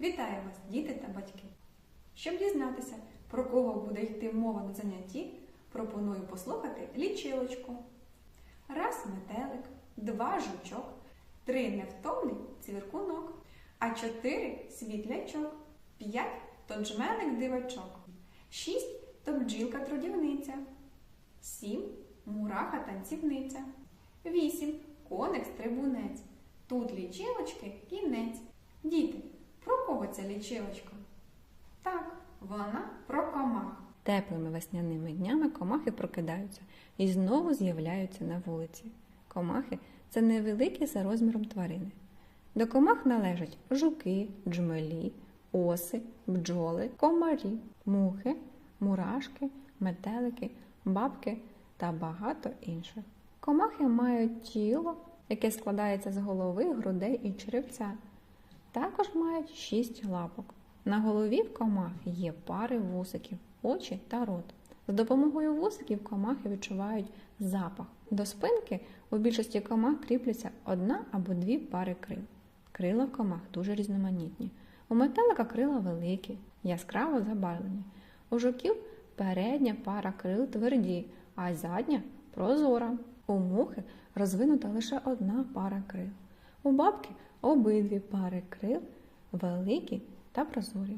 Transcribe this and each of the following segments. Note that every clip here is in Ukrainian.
Вітаю вас, діти та батьки! Щоб дізнатися, про кого буде йти мова на занятті, пропоную послухати лічилочку. Раз метелик, два жучок, три невтомний цвіркунок, а чотири світлячок, п'ять то джмелик дивачок, шість то бджілка трудівниця, сім мураха танцівниця, вісім коник стрибунець. Тут лічилочки кінець. Діти, кого ця лічилочка? Так, вона про комах. Теплими весняними днями комахи прокидаються і знову з'являються на вулиці. Комахи це невеликі за розміром тварини. До комах належать жуки, джмелі, оси, бджоли, комарі, мухи, мурашки, метелики, бабки та багато інших. Комахи мають тіло, яке складається з голови, грудей і черевця. Також мають шість лапок. На голові в комах є пари вусиків, очі та рот. З допомогою вусиків комахи відчувають запах. До спинки у більшості комах кріпляться одна або дві пари крил. Крила в комах дуже різноманітні. У метелика крила великі, яскраво забарвлені. У жуків передня пара крил тверді, а задня прозора. У мухи розвинута лише одна пара крил. У бабки обидві пари крил великі та прозорі.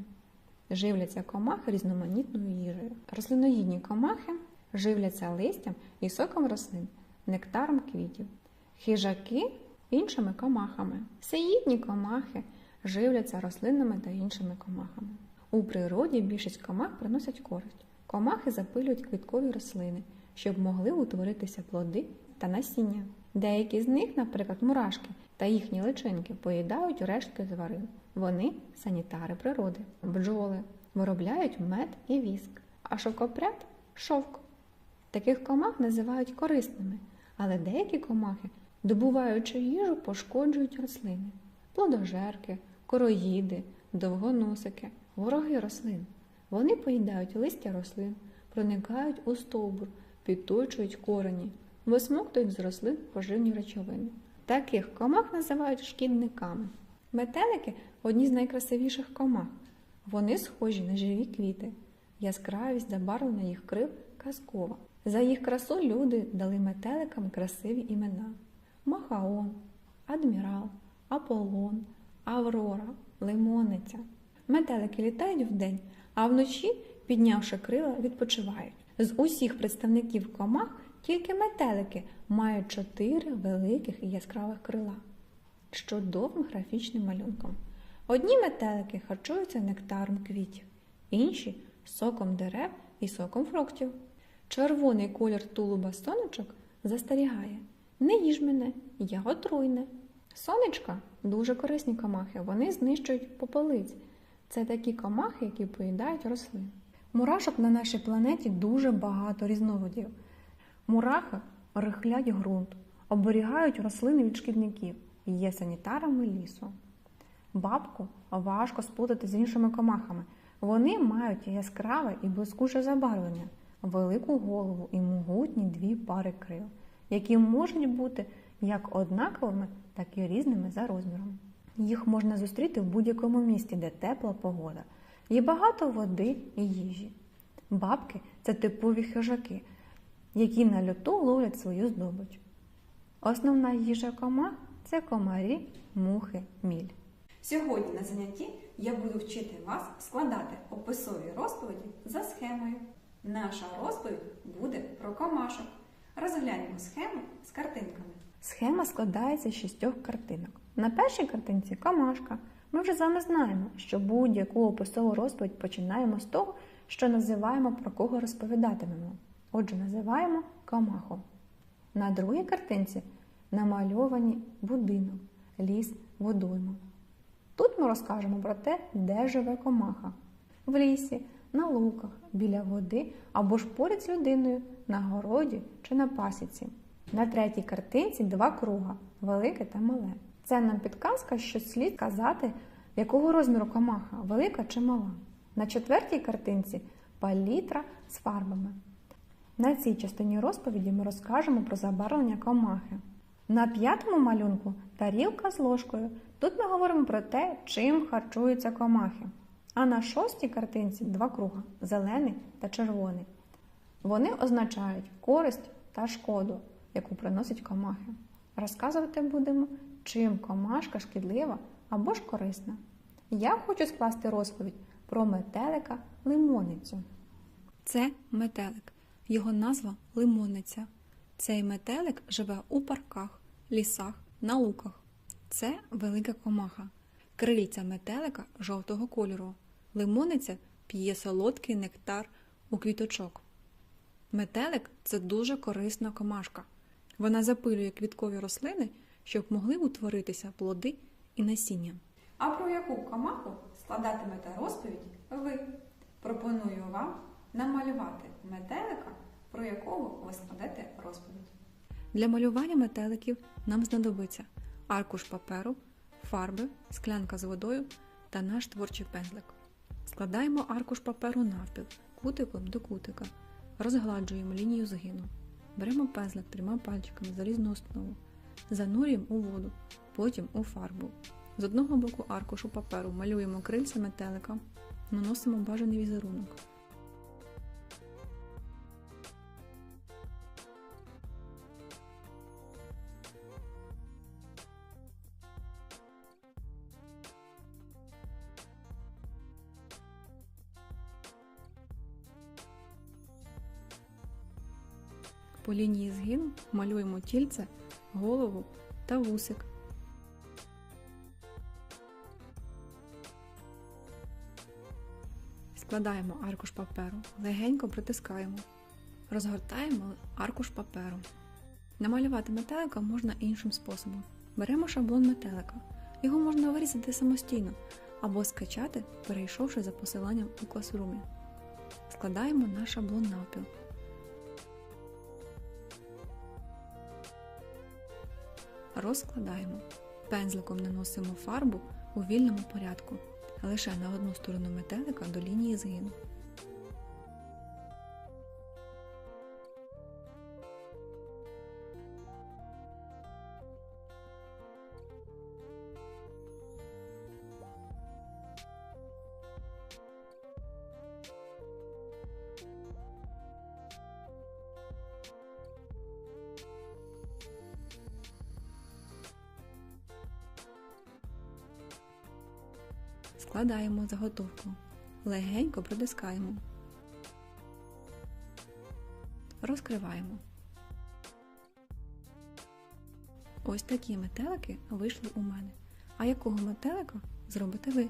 Живляться комахи різноманітною їжею. Рослиноїдні комахи живляться листям і соком рослин, нектаром квітів. Хижаки іншими комахами. Всеїдні комахи живляться рослинами та іншими комахами. У природі більшість комах приносять користь. Комахи запилюють квіткові рослини, щоб могли утворитися плоди та насіння. Деякі з них, наприклад, мурашки та їхні личинки, поїдають рештки тварин. Вони санітари природи. Бджоли виробляють мед і віск, а шовкопряд шовк. Таких комах називають корисними, але деякі комахи, добуваючи їжу, пошкоджують рослини. Плодожерки, короїди, довгоносики, вороги рослин. Вони поїдають листя рослин, проникають у стовбур, підточують корені, висмоктують з рослин поживні речовини. Таких комах називають шкідниками. Метелики одні з найкрасивіших комах. Вони схожі на живі квіти. Яскравість забарвлення їх крил казкова. За їх красу люди дали метеликам красиві імена: Махаон, Адмірал, Аполлон, Аврора, Лимониця. Метелики літають вдень, а вночі, піднявши крила, відпочивають. З усіх представників комах тільки метелики мають чотири великих і яскравих крила з чудовим графічним малюнком. Одні метелики харчуються нектаром квітів, інші соком дерев і соком фруктів. Червоний колір тулуба сонечок застерігає. Не їж мене, я отруйне. Сонечка дуже корисні комахи, вони знищують попелиць. Це такі комахи, які поїдають рослин. Мурашок на нашій планеті дуже багато різновидів. Мурахи рихлять ґрунт, оберігають рослини від шкідників, є санітарами лісу. Бабку важко спутати з іншими комахами. Вони мають яскраве і блискуче забарвлення, велику голову і могутні дві пари крил, які можуть бути як однаковими, так і різними за розміром. Їх можна зустріти в будь-якому місті, де тепла погода. Є багато води і їжі. Бабки це типові хижаки, які на льоту ловлять свою здобич. Основна їжа комах це комарі, мухи, міль. Сьогодні на занятті я буду вчити вас складати описові розповіді за схемою. Наша розповідь буде про комашок. Розглянемо схему з картинками. Схема складається з шістьох картинок. На першій картинці комашка. Ми вже з вами знаємо, що будь-яку описову розповідь починаємо з того, що називаємо про кого розповідатимемо. Отже, називаємо комаху. На другій картинці намальовані будинок, ліс, водойма. Тут ми розкажемо про те, де живе комаха. В лісі, на луках, біля води або ж поряд з людиною, на городі чи на пасіці. На третій картинці два круга велике та мале. Це нам підказка, що слід казати, якого розміру комаха велика чи мала. На четвертій картинці палітра з фарбами. На цій частині розповіді ми розкажемо про забарвлення комахи. На п'ятому малюнку тарілка з ложкою. Тут ми говоримо про те, чим харчуються комахи. А на шостій картинці два круга зелений та червоний. Вони означають користь та шкоду, яку приносять комахи. Розказувати будемо, чим комашка шкідлива або ж корисна. Я хочу скласти розповідь про метелика лимоницю. Це метелик. Його назва лимонниця. Цей метелик живе у парках, лісах, на луках. Це велика комаха. Крильця метелика жовтого кольору. Лимониця п'є солодкий нектар у квіточок. Метелик це дуже корисна комашка. Вона запилює квіткові рослини, щоб могли утворитися плоди і насіння. А про яку комаху складатимете розповідь ви? Пропоную вам намалювати метелика, про якого ви складете розповідь. Для малювання метеликів нам знадобиться аркуш паперу, фарби, склянка з водою та наш творчий пензлик. Складаємо аркуш паперу навпіл, кутиком до кутика, розгладжуємо лінію згину. Беремо пензлик трьома пальчиками залізну основу, занурюємо у воду, потім у фарбу. З одного боку аркушу паперу малюємо крильця метелика, наносимо бажаний візерунок. По лінії згину малюємо тільце, голову та вусик. Складаємо аркуш паперу, легенько притискаємо. Розгортаємо аркуш паперу. Намалювати метелика можна іншим способом. Беремо шаблон метелика. Його можна вирізати самостійно або скачати, перейшовши за посиланням у класрумі. Складаємо наш шаблон навпіл. Розкладаємо. Пензликом наносимо фарбу у вільному порядку, лише на одну сторону метелика до лінії згину. Складаємо заготовку. Легенько протискаємо. Розкриваємо. Ось такі метелики вийшли у мене. А якого метелика зробите ви?